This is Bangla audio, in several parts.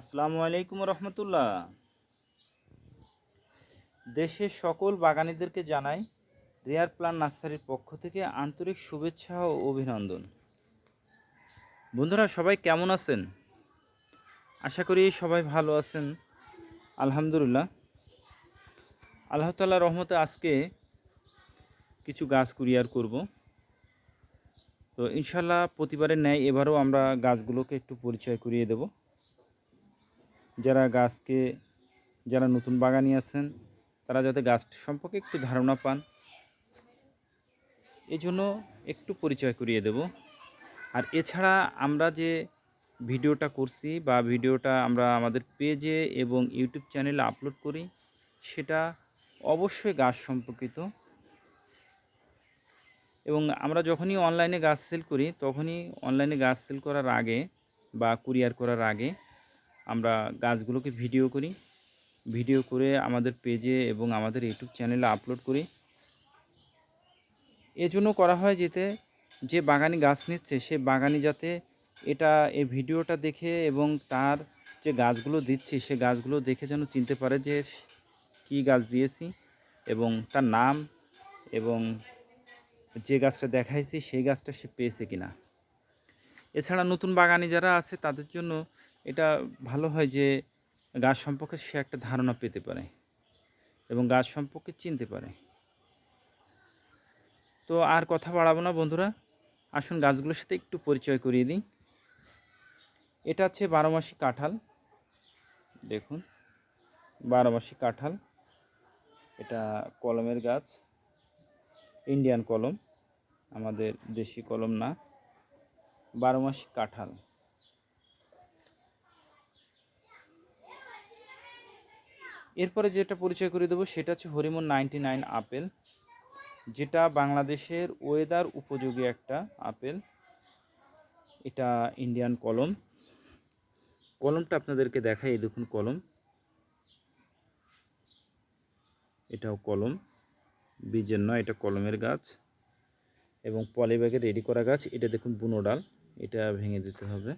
আসসালামু আলাইকুম রহমতুল্লাহ। দেশের সকল বাগানীদেরকে জানাই রেয়ার প্লান নার্সারির পক্ষ থেকে আন্তরিক শুভেচ্ছা ও অভিনন্দন। বন্ধুরা, সবাই কেমন আছেন? আশা করি সবাই ভালো আছেন, আলহামদুলিল্লাহ। আল্লাহ তাল্লাহ রহমতে আজকে কিছু গাছ কুরিয়ার করব। তো ইনশাল্লাহ প্রতিবারের ন্যায় এবারও আমরা গাছগুলোকে একটু পরিচয় করিয়ে দেব। যারা গাছকে, যারা নতুন বাগানি আছেন, তারা যাতে গাছ সম্পর্কে একটু ধারণা পান। এই জন্য একটু পরিচয় করিয়ে দেব। আর এছাড়া আমরা যে ভিডিওটা করছি বা ভিডিওটা আমরা আমাদের পেজে এবং ইউটিউব চ্যানেলে আপলোড করি, সেটা অবশ্যই গাছ সম্পর্কিত। এবং আমরা যখনই অনলাইনে গাছ সেল করি, তখনই অনলাইনে গাছ সেল করার আগে বা কুরিয়ার করার আগে আমরা গাছগুলোকে ভিডিও করি। ভিডিও করে আমাদের পেজে এবং আমাদের ইউটিউব চ্যানেলে আপলোড করি। এজন্য করা হয় যেতে, যে বাগানি গাছ নিচ্ছে, সে বাগানি যাতে এটা, এই ভিডিওটা দেখে এবং তার যে গাছগুলো দিচ্ছি, সে গাছগুলো দেখে যেন চিনতে পারে যে কী গাছ দিয়েছি এবং তার নাম এবং যে গাছটা দেখাইছি, সেই গাছটা সে পেয়েছে কিনা। এছাড়া নতুন বাগানি যারা আছে, তাদের জন্য এটা ভালো হয় যে গাছ সম্পর্কে সে একটা ধারণা পেতে পারে এবং গাছ সম্পর্কে চিনতে পারে। তো আর কথা বাড়াবো না বন্ধুরা। আসুন গাছগুলোর সাথে একটু পরিচয় করিয়ে দিই। এটা হচ্ছে বারোমাসি কাঁঠাল। দেখুন বারোমাসি কাঁঠাল। এটা কলমের গাছ। ইন্ডিয়ান কলম। আমাদের দেশি কলম না। বারোমাসি কাঁঠাল। এরপরে যেটা পরিচয় করে দেবো, সেটা হচ্ছে হরিমন নাইনটি নাইন আপেল, যেটা বাংলাদেশের ওয়েদার উপযোগী একটা আপেল। এটা ইন্ডিয়ান কলম। কলমটা আপনাদেরকে দেখাই, এই দেখুন কলম। এটাও কলম। বীজের নয়, এটা কলমের গাছ। এবং পলিব্যাগে রেডি করা গাছ, এটা দেখুন বুনো ডাল, এটা ভেঙে দিতে হবে।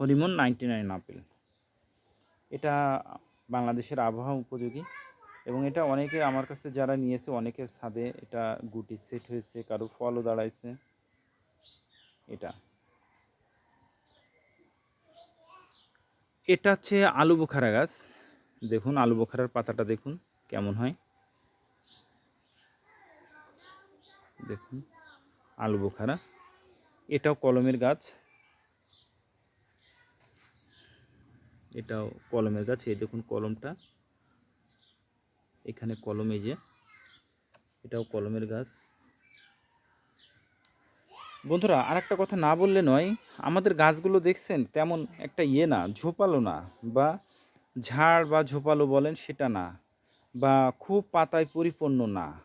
Harimon ninety nine apple. এটা বাংলাদেশের আবহাওয়া উপযোগী। এবং এটা অনেকে আমার কাছে যারা নিয়েছে, অনেকের ছাদে এটা গুটি সেট হয়েছে, কারও ফলও দাঁড়াইছে। এটা। এটা হচ্ছে আলু বোখারা গাছ। দেখুন, আলু বোখারার পাতাটা দেখুন, কেমন হয়। দেখুন, আলু বোখারা। এটাও কলমের গাছ। এটাও কলমের গাছ, এই দেখুন কলমটা। এখানে কলম, এই যে, এটাও কলমের গাছ। বন্ধুরা আর একটা কথা না বললে নয়, আমাদের গাছগুলো দেখছেন, তেমন একটা ইয়ে না, ঝোপালো না, বা ঝাড় বা ঝোপালো বলেন সেটা না, বা খুব পাতায় পরিপূর্ণ না।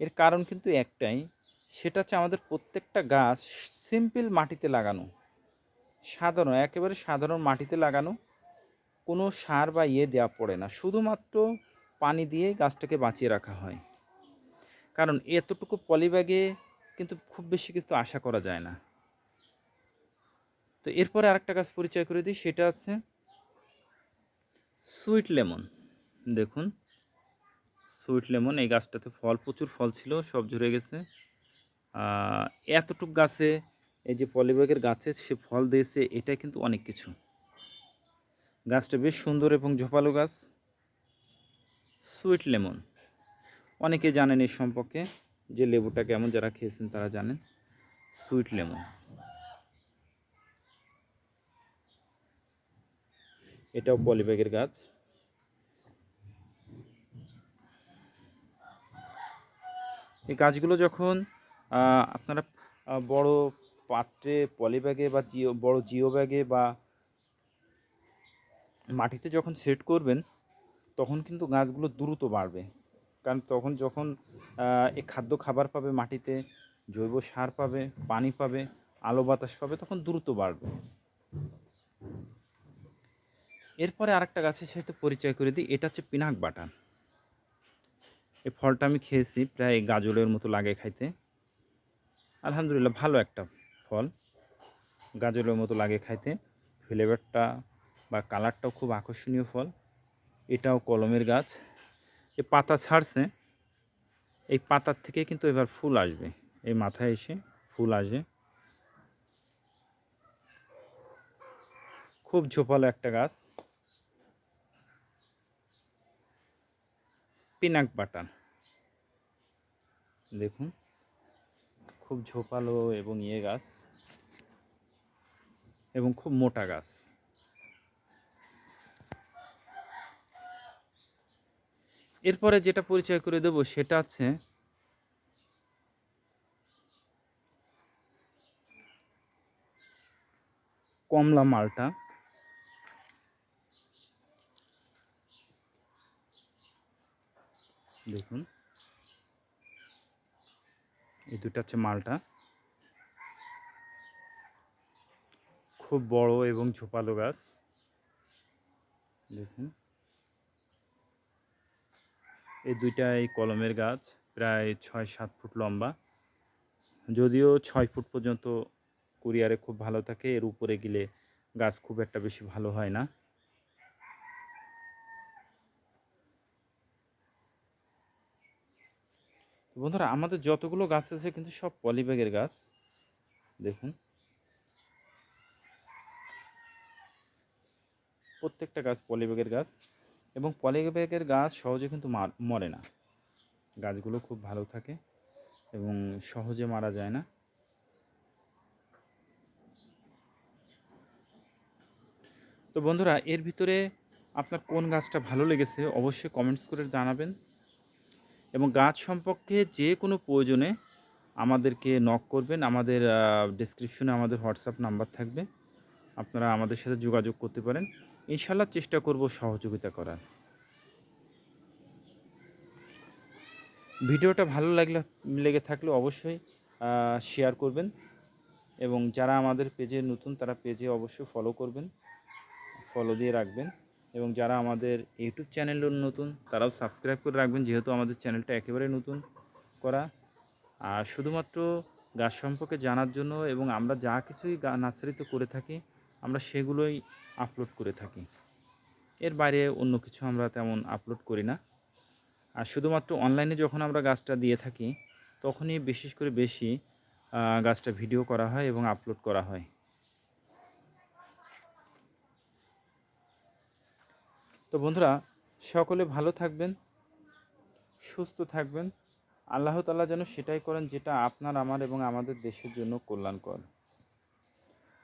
এর কারণ কিন্তু একটাই, সেটা হচ্ছে আমাদের প্রত্যেকটা গাছ সিম্পল মাটিতে লাগানো। সাধারণ, একেবারে সাধারণ মাটিতে লাগানো কোনো সার বা ইয়ে দেওয়া পড়ে না। শুধুমাত্র পানি দিয়ে গাছটাকে বাঁচিয়ে রাখা হয়। কারণ এতটুকু পলিব্যাগে কিন্তু খুব বেশি কিছু আশা করা যায় না। তো এরপরে আরেকটা গাছ পরিচয় করে দিই, সেটা আছে সুইট লেমন। দেখুন, সুইট লেমন, এই গাছটাতে ফল, প্রচুর ফল ছিল, সব ঝরে গেছে। এতটুক গাছে, এই যে পলিব্যাগের গাছে সে ফল দিয়েছে, এটা কিন্তু অনেক কিছু। গাছটা বেশ সুন্দর এবং ঝোপালো গাছ। Sweet lemon. অনেকে জানেন এই সম্পর্কে, যে লেবুটা কেমন যারা খেয়েছেন তারা জানেন। Sweet lemon. এটাও পলিব্যাগের গাছ। এই গাছগুলো যখন আপনারা বড় পাত্রে পলিব্যাগে বা জিও, বড় জিও ব্যাগে বা মাটিতে যখন সেট করবেন, তখন কিন্তু গাছগুলো দ্রুত বাড়বে। কারণ তখন যখন এই খাদ্য খাবার পাবে মাটিতে, জৈব সার পাবে, পানি পাবে, আলো বাতাস পাবে, তখন দ্রুত বাড়বে। এরপরে আরেকটা গাছের সাথে পরিচয় করে দিই, এটা হচ্ছে পিনাক বাটান এই ফলটা আমি খেয়েছি, প্রায় গাজলের মতো লাগে খাইতে। আলহামদুলিল্লাহ, ভালো একটা ফল। গাজলের মতো লাগে খাইতে। ফ্লেভারটা বা কালারটাও খুব আকর্ষণীয় ফল। এটাও কলমের গাছ। এ পাতা ছাড়ছে। এই পাতার থেকে কিন্তু এবার ফুল আসবে। এই মাথায় এসে ফুল আসে। খুব ঝোপালো একটা গাছ। পিনাক বাটান দেখুন। খুব ঝোপালো এবং ইয়ে গাছ। এবং খুব মোটা গাছ। এরপরে যেটা পরিচয় করে দেব সেটা হচ্ছে কমলা মালটা। দেখুন। এই দুটো হচ্ছে মালটা। খুব বড় এবং ঝোপালো গাছ। দেখুন। এই দুইটাই কলমের গাছ, প্রায় ছয়, সাত ফুট লম্বা। যদিও ছয় ফুট পর্যন্ত কুরিয়ারে খুব ভালো থাকে, এর উপরে গেলে গাছ খুব একটা বেশি ভালো হয় না। বন্ধুরা, আমাদের যতগুলো গাছ আছে কিন্তু সব পলিব্যাগের গাছ। দেখুন। প্রত্যেকটা গাছ পলিব্যাগের গাছ। এবং পলিব্যাগের গাছ সহজে কিন্তু মার- না। গাছগুলো খুব ভালো থাকে এবং সহজে মারা যায় না। তো বন্ধুরা, এর ভিতরে আপনার কোন গাছটা ভালো লেগেছে অবশ্যই কমেন্টস করে জানাবেন এবং গাছ সম্পর্কে যে কোনো প্রয়োজনে আমাদেরকে নক করবেন। আমাদের ডিসক্রিপশনে আমাদের হোয়াটসঅ্যাপ নাম্বার থাকবে। আপনারা আমাদের সাথে যোগাযোগ করতে পারেন। ইনশাল্লাহ চেষ্টা করব সহযোগিতা করার। ভিডিওটা ভালো লাগলে, লেগে থাকলে অবশ্যই শেয়ার করবেন এবং যারা আমাদের পেজে নতুন, তারা পেজে অবশ্যই ফলো করবেন ফলো দিয়ে রাখবেন এবং যারা আমাদের ইউটিউব চ্যানেল নতুন, তারাও সাবস্ক্রাইব করে রাখবেন যেহেতু আমাদের চ্যানেলটা একেবারে নতুন করা। আর শুধুমাত্র গাছ সম্পর্কে জানার জন্য এবং আমরা যা কিছুই নার্সারিতে করে থাকি আমরা সেগুলোই আপলোড করে থাকি। এর বাইরে অন্য কিছু আমরা তেমন আপলোড করি না। আর শুধুমাত্র অনলাইনে যখন আমরা গাছটা দিয়ে থাকি, তখনই বিশেষ করে বেশি গাছটা ভিডিও করা হয় এবং আপলোড করা হয়। তো বন্ধুরা, সকলে ভালো থাকবেন, সুস্থ থাকবেন। আল্লাহ তাআলা যেন সেটাই করেন যেটা আপনার, আমার এবং আমাদের দেশের জন্য কল্যাণকর।